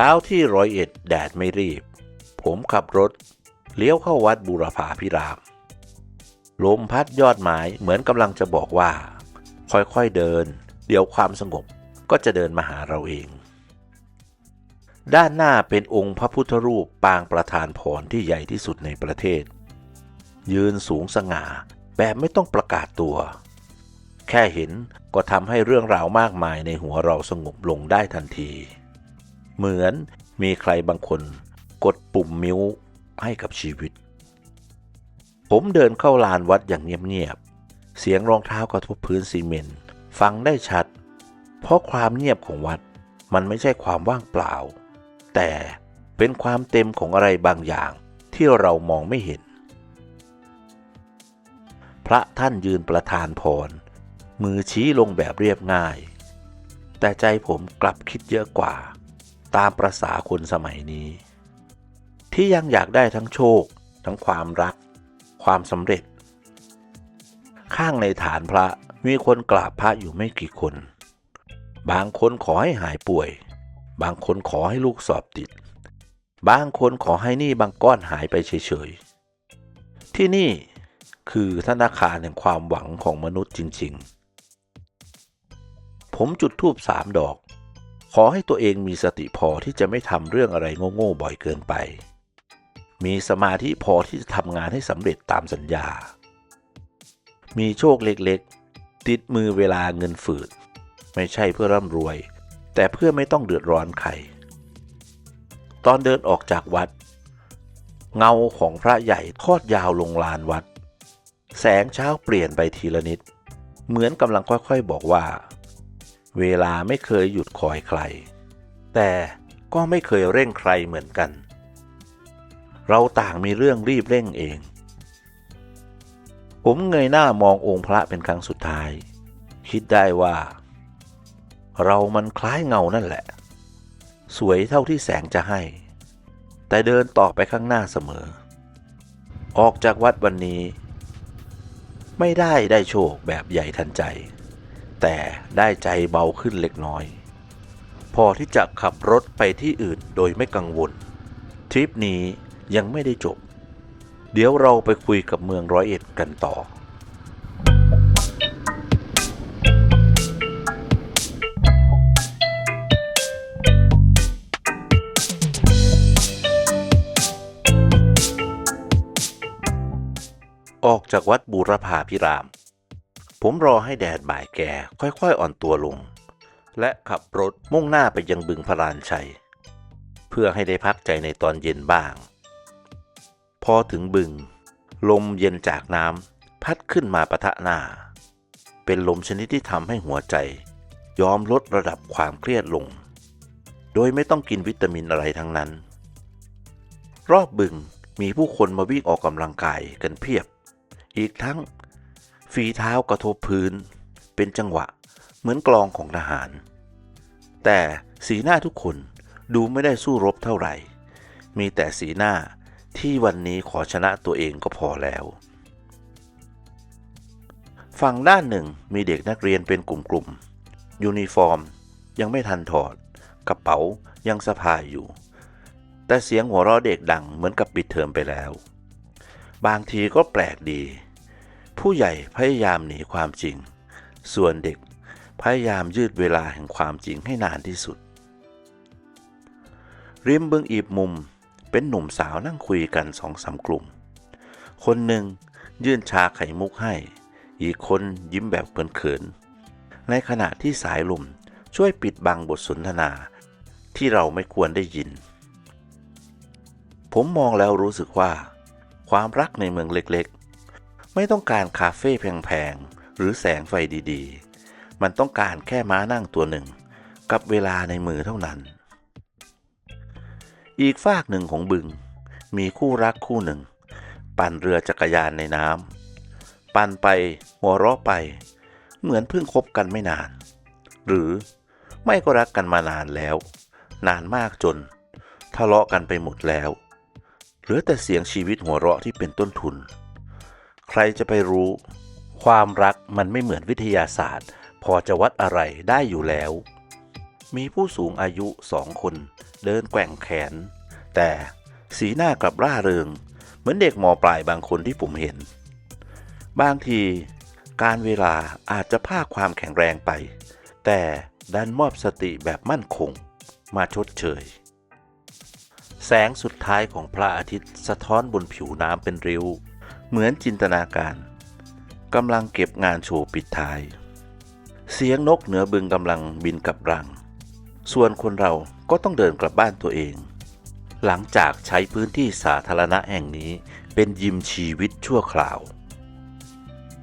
ช้าที่ร้อยเอ็ดแดดไม่รีบ ผมขับรถ เลี้ยวเข้าวัดบูรพาพิราม ลมพัดยอดไม้เหมือนกำลังจะบอกว่า ค่อยๆเดิน เดี๋ยวความสงบก็จะเดินมาหาเราเอง ด้านหน้าเป็นองค์พระพุทธรูปปางประธานพรที่ใหญ่ที่สุดในประเทศ ยืนสูงสง่าแบบไม่ต้องประกาศตัว แค่เห็นก็ทำให้เรื่องราวมากมายในหัวเราสงบลงได้ทันที เหมือนมีใครบางคนกดปุ่มมิวให้กับชีวิต ผมเดินเข้าลานวัดอย่างเงียบๆ เสียงรองเท้ากระทบพื้นซีเมนต์ฟังได้ชัด เพราะความเงียบของวัดมันไม่ใช่ความว่างเปล่า แต่เป็นความเต็มของอะไรบางอย่างที่เรามองไม่เห็น พระท่านยืนประทานพร มือชี้ลงแบบเรียบง่าย แต่ใจผมกลับคิดเยอะกว่า ตามประษาคนสมัยนี้ ที่ยังอยากได้ทั้งโชค ทั้งความรัก ความสำเร็จ ข้างในฐานพระมีคนกราบพระอยู่ไม่กี่คน บางคนขอให้หายป่วย บางคนขอให้ลูกสอบติด บางคนขอให้หนี้บางก้อนหายไปเฉยๆ ที่นี่คือธนาคารแห่งความหวังของมนุษย์จริง ๆ ผมจุดธูปสามดอก ขอให้ตัวเองมีสติพอที่จะไม่ทำเรื่องอะไรโง่ๆบ่อยเกินไป มีสมาธิพอที่จะทำงานให้สำเร็จตามสัญญา มีโชคเล็กๆ ติดมือเวลาเงินฝืด ไม่ใช่เพื่อร่ำรวย แต่เพื่อไม่ต้องเดือดร้อนใคร ตอนเดินออกจากวัด เงาของพระใหญ่ทอดยาวลงลานวัด แสงเช้าเปลี่ยนไปทีละนิด เหมือนกำลังค่อยๆบอกว่า เวลาไม่เคยหยุดคอยใคร แต่ก็ไม่เคยเร่งใครเหมือนกัน เราต่างมีเรื่องรีบเร่งเอง ผมเงยหน้ามององค์พระเป็นครั้งสุดท้าย คิดได้ว่า เรามันคล้ายเงานั่นแหละ สวยเท่าที่แสงจะให้ แต่เดินต่อไปข้างหน้าเสมอ ออกจากวัดวันนี้ ไม่ได้ได้โชคแบบใหญ่ทันใจ แต่ได้ใจเบาขึ้นเล็กน้อย พอที่จะขับรถไปที่อื่นโดยไม่กังวล ทริปนี้ยังไม่ได้จบ เดี๋ยวเราไปคุยกับเมืองร้อยเอ็ดกันต่อออกจากวัดบูรพาพิราม ผมรอให้แดดบ่ายแก่ค่อยๆอ่อนตัวลง และขับรถมุ่งหน้าไปยังบึงพระรานชัย เพื่อให้ได้พักใจในตอนเย็นบ้าง พอถึงบึง ลมเย็นจากน้ำพัดขึ้นมาปะทะหน้า เป็นลมชนิดที่ทำให้หัวใจ ยอมลดระดับความเครียดลง โดยไม่ต้องกินวิตามินอะไรทั้งนั้น รอบบึงมีผู้คนมาวิ่งออกกำลังกายกันเพียบ อีกทั้ง ฝีเท้ากระทบพื้น เป็นจังหวะเหมือนกลองของทหาร แต่สีหน้าทุกคนดูไม่ได้สู้รบเท่าไหร่ มีแต่สีหน้าที่วันนี้ขอชนะตัวเองก็พอแล้ว ฝั่งด้านหนึ่งมีเด็กนักเรียนเป็นกลุ่มๆ ยูนิฟอร์มยังไม่ทันถอด กระเป๋ายังสะพายอยู่ แต่เสียงหัวเราะเด็กดังเหมือนกับปิดเทอมไปแล้ว บางทีก็แปลกดี ผู้ใหญ่พยายามหนีความจริง ส่วนเด็กพยายามยืดเวลาแห่งความจริงให้นานที่สุด ริมบึงอีบมุมเป็นหนุ่มสาวนั่งคุยกันสองสามกลุ่ม คนหนึ่งยื่นชาไข่มุกให้ อีกคนยิ้มแบบเขินๆในขณะที่สายลมช่วยปิดบังบทสนทนาที่เราไม่ควรได้ยิน ผมมองแล้วรู้สึกว่า ความรักในเมืองเล็กๆ ไม่ต้องการคาเฟ่แพงๆ หรือแสงไฟดีๆ มันต้องการแค่ม้านั่งตัวหนึ่ง กับเวลาในมือเท่านั้น อีกฝากหนึ่งของบึง มีคู่รักคู่หนึ่ง ปั่นเรือจักรยานในน้ำปั่นไปหัวเราะไป เหมือนเพิ่งคบกันไม่นาน หรือไม่ก็รักกันมานานแล้ว นานมากจน ทะเลาะกันไปหมดแล้ว เหลือแต่เสียงชีวิตหัวเราะที่เป็นต้นทุน รจะไปรู้ ความรักมันไม่เหมือนวิทยาศาสตร์ พอจะวัดอะไรได้อยู่แล้ว มีผู้สูงอายุสองคน เดินแกว่งแขน แต่สีหน้ากลับร่าเริง เหมือนเด็กมอปลายบางคนที่ผมเห็น บางที การเวลาอาจจะพาความแข็งแรงไป แต่ดันมอบสติแบบมั่นคง มาชดเชยแสงสุดท้ายของพระอาทิตย์สะท้อนบนผิวน้ำเป็นริ้ว เหมือนจินตนาการกำลังเก็บงานโชว์ปิดท้าย เสียงนกเหนือบึงกำลังบินกลับรัง ส่วนคนเราก็ต้องเดินกลับบ้านตัวเอง หลังจากใช้พื้นที่สาธารณะแห่งนี้เป็นยิมชีวิตชั่วคราว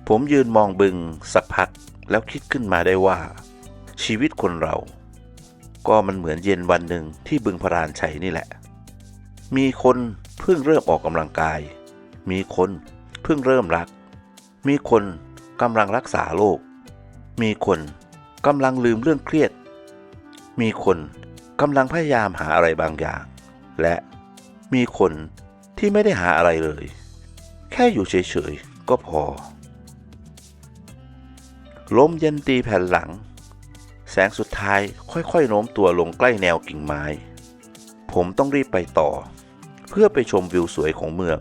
ผมยืนมองบึงสักพักแล้วคิดขึ้นมาได้ว่า ชีวิตคนเรา ก็มันเหมือนเย็นวันหนึ่งที่บึงพรานชัยนี่แหละ มีคนเพิ่งเริ่มออกกำลังกาย มีคน เพิ่งเริ่มรัก มีคนกำลังรักษาโรค มีคนกำลังลืมเรื่องเครียด มีคนกำลังพยายามหาอะไรบางอย่าง และมีคนที่ไม่ได้หาอะไรเลย แค่อยู่เฉยๆ ก็พอ ลมเย็นตีแผ่นหลัง แสงสุดท้ายค่อยๆ โน้มตัวลงใกล้แนวกิ่งไม้ ผมต้องรีบไปต่อ เพื่อไปชมวิวสวยของเมือง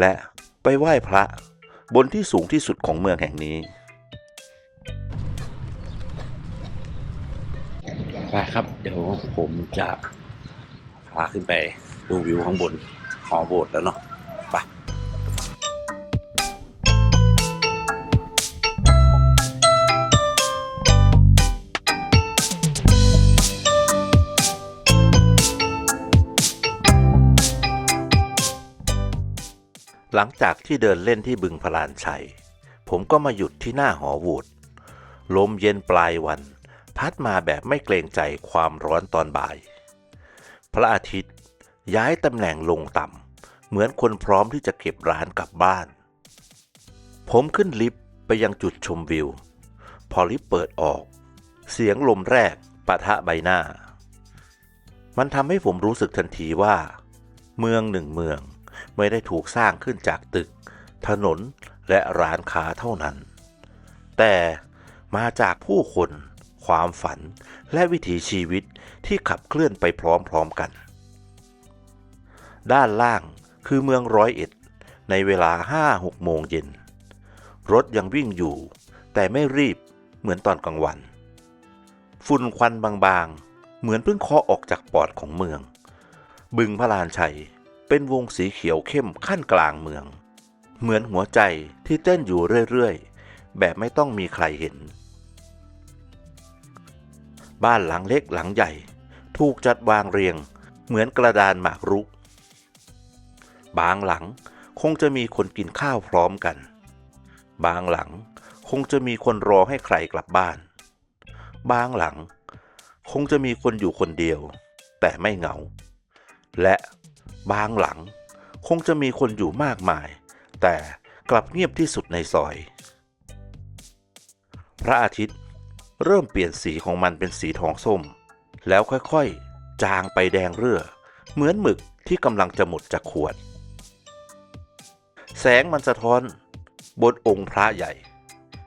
และ ไปไหว้พระบนที่สูงที่สุดของเมืองแห่งนี้ไปครับ เดี๋ยวผมจะพาขึ้นไปดูวิวข้างบนหอโบสถ์แล้วเนาะ หลังจากที่เดินเล่นที่บึงพลานชัย ผมก็มาหยุดที่หน้าหอโหวตลมเย็นปลายวัน พัดมาแบบไม่เกรงใจความร้อนตอนบ่าย พระอาทิตย์ย้ายตำแหน่งลงต่ำเหมือนคนพร้อมที่จะเก็บร้านกลับบ้าน ผมขึ้นลิฟต์ไปยังจุดชมวิว พอลิฟต์เปิดออก เสียงลมแรกปะทะใบหน้า มันทำให้ผมรู้สึกทันทีว่า เมืองหนึ่งเมือง ไม่ได้ถูกสร้างขึ้นจากตึก ถนนและร้านค้าเท่านั้น แต่มาจากผู้คน ความฝันและวิถีชีวิตที่ขับเคลื่อนไปพร้อมๆกัน ด้านล่างคือเมืองร้อยเอ็ด ในเวลาห้าหกโมงเย็น รถยังวิ่งอยู่ แต่ไม่รีบเหมือนตอนกลางวัน ฝุ่นควันบางๆ เหมือนเพิ่งเคาะออกจากปอดของเมือง บึงพระลานชัย เป็นวงสีเขียวเข้มขั้นกลางเมือง เหมือนหัวใจที่เต้นอยู่เรื่อยๆ แบบไม่ต้องมีใครเห็น บ้านหลังเล็กหลังใหญ่ ถูกจัดวางเรียง เหมือนกระดานหมากรุก บางหลังคงจะมีคนกินข้าวพร้อมกัน บางหลังคงจะมีคนรอให้ใครกลับบ้าน บางหลังคงจะมีคนอยู่คนเดียว แต่ไม่เหงา และ บางหลัง คงจะมีคนอยู่มากมาย แต่กลับเงียบที่สุดในซอย พระอาทิตย์เริ่มเปลี่ยนสีของมันเป็นสีทองส้ม แล้วค่อยๆ จางไปแดงเรื่อ เหมือนหมึกที่กำลังจะหมดจากขวด แสงมันสะท้อนบนองค์พระใหญ่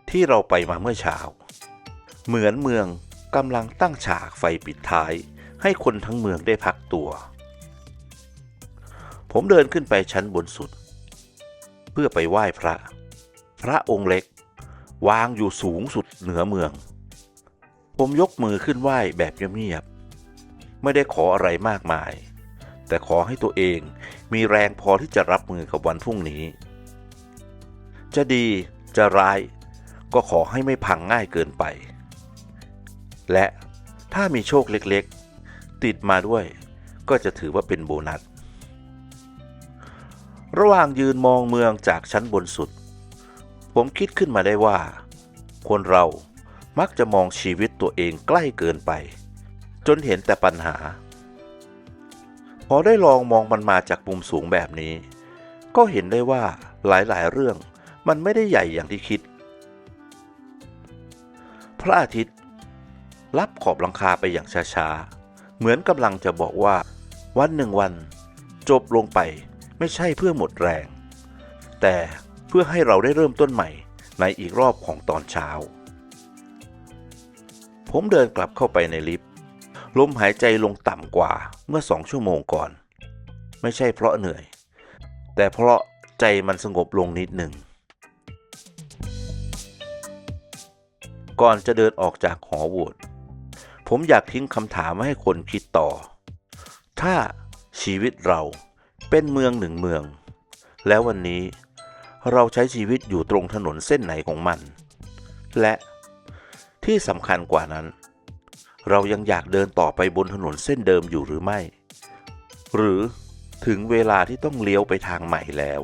ที่เราไปมาเมื่อเช้า เหมือนเมืองกำลังตั้งฉากไฟปิดท้าย ให้คนทั้งเมืองได้พักตัว ผมเดินขึ้นไปชั้นบนสุด เพื่อไปไหว้พระ พระองค์เล็ก วางอยู่สูงสุดเหนือเมือง ผมยกมือขึ้นไหว้แบบเงียบๆไม่ได้ขออะไรมากมาย แต่ขอให้ตัวเองมีแรงพอที่จะรับมือกับวันพรุ่งนี้ จะดีจะร้ายก็ขอให้ไม่พังง่ายเกินไป และถ้ามีโชคเล็กๆ ติดมาด้วยก็จะถือว่าเป็นโบนัส ระหว่างยืนมองเมืองจากชั้นบนสุด ผมคิดขึ้นมาได้ว่า คนเรามักจะมองชีวิตตัวเองใกล้เกินไป จนเห็นแต่ปัญหา พอได้ลองมองมันมาจากมุมสูงแบบนี้ ก็เห็นได้ว่าหลายๆ เรื่องมันไม่ได้ใหญ่อย่างที่คิด พระอาทิตย์ รับขอบลังคาไปอย่างช้า ๆ เหมือนกำลังจะบอกว่า วันหนึ่งวัน จบลงไป ไม่ใช่เพื่อหมดแรง แต่เพื่อให้เราได้เริ่มต้นใหม่ในอีกรอบของตอนเช้า ผมเดินกลับเข้าไปในลิฟต์ลมหายใจลงต่ำกว่าเมื่อสองชั่วโมงก่อน ไม่ใช่เพราะเหนื่อย แต่เพราะใจมันสงบลงนิดหนึ่ง ก่อนจะเดินออกจากหอโหวตผมอยากทิ้งคำถามไว้ให้คนคิดต่อ ถ้าชีวิตเรา เป็นเมืองหนึ่งเมือง แล้ววันนี้เราใช้ชีวิตอยู่ตรงถนนเส้นไหนของมัน และที่สำคัญกว่านั้น เรายังอยากเดินต่อไปบนถนนเส้นเดิมอยู่หรือไม่ หรือถึงเวลาที่ต้องเลี้ยวไปทางใหม่แล้ว